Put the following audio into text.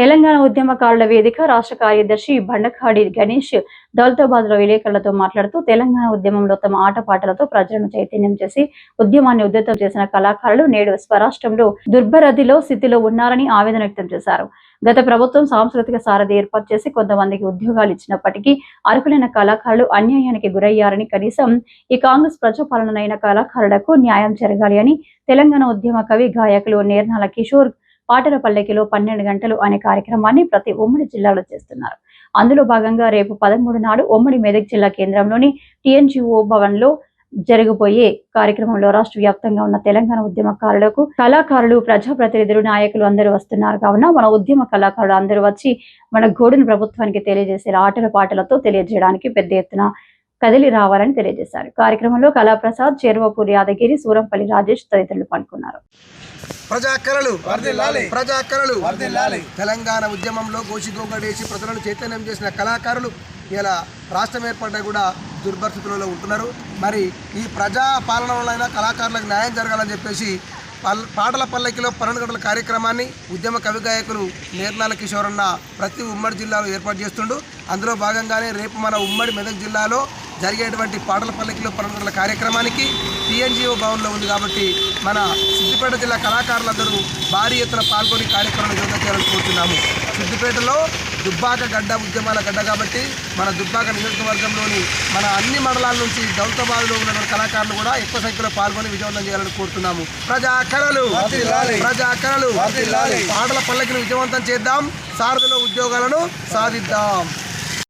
తెలంగాణ ఉద్యమకారుల వేదిక రాష్ట్ర కార్యదర్శి బండకాడి గణేష్ దౌలతాబాద్లో విలేకరులతో మాట్లాడుతూ తెలంగాణ ఉద్యమంలో తమ ఆటపాటలతో ప్రజలను చైతన్యం చేసి ఉద్యమాన్ని ఉద్ధృతం చేసిన కళాకారులు నేడు స్వరాష్ట్రంలో దుర్భరదిలో స్థితిలో ఉన్నారని ఆవేదన వ్యక్తం చేశారు. గత ప్రభుత్వం సాంస్కృతిక సారథి ఏర్పాటు చేసి కొంతమందికి ఉద్యోగాలు ఇచ్చినప్పటికీ అర్హులైన కళాకారులు అన్యాయానికి గురయ్యారని కనీసం ఈ కాంగ్రెస్ ప్రజాపాలనైన కళాకారులకు న్యాయం జరగాలి అని తెలంగాణ ఉద్యమ కవి గాయకులు నేర్నాల కిషోర్ పాటల పల్లెకిలో పన్నెండు గంటలు అనే కార్యక్రమాన్ని ప్రతి ఉమ్మడి జిల్లాలో చేస్తున్నారు. అందులో భాగంగా రేపు పదమూడు నాడు ఉమ్మడి మెదక్ జిల్లా కేంద్రంలోని టీఎన్జిఓ భవన్లో జరగబోయే కార్యక్రమంలో రాష్ట్ర వ్యాప్తంగా ఉన్న తెలంగాణ ఉద్యమకారులకు కళాకారులు ప్రజాప్రతినిధులు నాయకులు అందరూ వస్తున్నారు. కావున మన ఉద్యమ కళాకారులు అందరూ వచ్చి మన గోడును ప్రభుత్వానికి తెలియజేసే ఆటల పాటలతో తెలియజేయడానికి పెద్ద ఎత్తున కదిలి రావాలని తెలియజేశారు కార్యక్రమంలో కళాప్రసాద్ చేరువపూరి యాదగిరి సూరంపల్లి రాజేష్ తదితరులు పాల్గొన్నారు ప్రజా కళలు వర్ధిల్లాలి. ప్రజా కళలు వర్ధిల్లాలి. తెలంగాణ ఉద్యమంలో గోషిగోగడేసి ప్రజలను చైతన్యం చేసిన కళాకారులు ఇలా రాష్ట్రం ఏర్పడ్డా కూడా దుర్భరస్థితులలో ఉంటున్నారు మరి ఈ ప్రజా పాలనలోనైనా కళాకారులకు న్యాయం జరగాలని చెప్పేసి పల్ పాటల పల్లకిలో పన్నెండు గంటల కార్యక్రమాన్ని ఉద్యమ కవి గాయకులు నేర్నాల కిషోర్ అన్న ప్రతి ఉమ్మడి జిల్లాలో ఏర్పాటు చేస్తుండు. అందులో భాగంగానే రేపు మన ఉమ్మడి మెదక్ జిల్లాలో జరిగేటువంటి పాటల పల్లకిలో పన్నెండు గంటల కార్యక్రమానికి టీఎన్జిఓ భవన్లో ఉంది కాబట్టి మన సిద్దిపేట జిల్లా కళాకారులందరూ భారీ ఎత్తున పాల్గొని కార్యక్రమాన్ని విజయవంతం చేయాలని కోరుతున్నాము సిద్దిపేటలో దుబ్బాక గడ్డ ఉద్యమాల గడ్డ కాబట్టి మన దుబ్బాక నియోజకవర్గంలోని మన అన్ని మండలాల నుంచి దౌలతాబాద్లో ఉన్నటువంటి కళాకారులు కూడా ఎక్కువ సంఖ్యలో పాల్గొని విజయవంతం చేయాలని కోరుతున్నాము ప్రజా కళలు వర్ధిల్లాలి. ప్రజా కళలు వర్ధిల్లాలి. పాటల పల్లకిని విజయవంతం చేద్దాం సారథిలో ఉద్యోగాలను సాధిద్దాం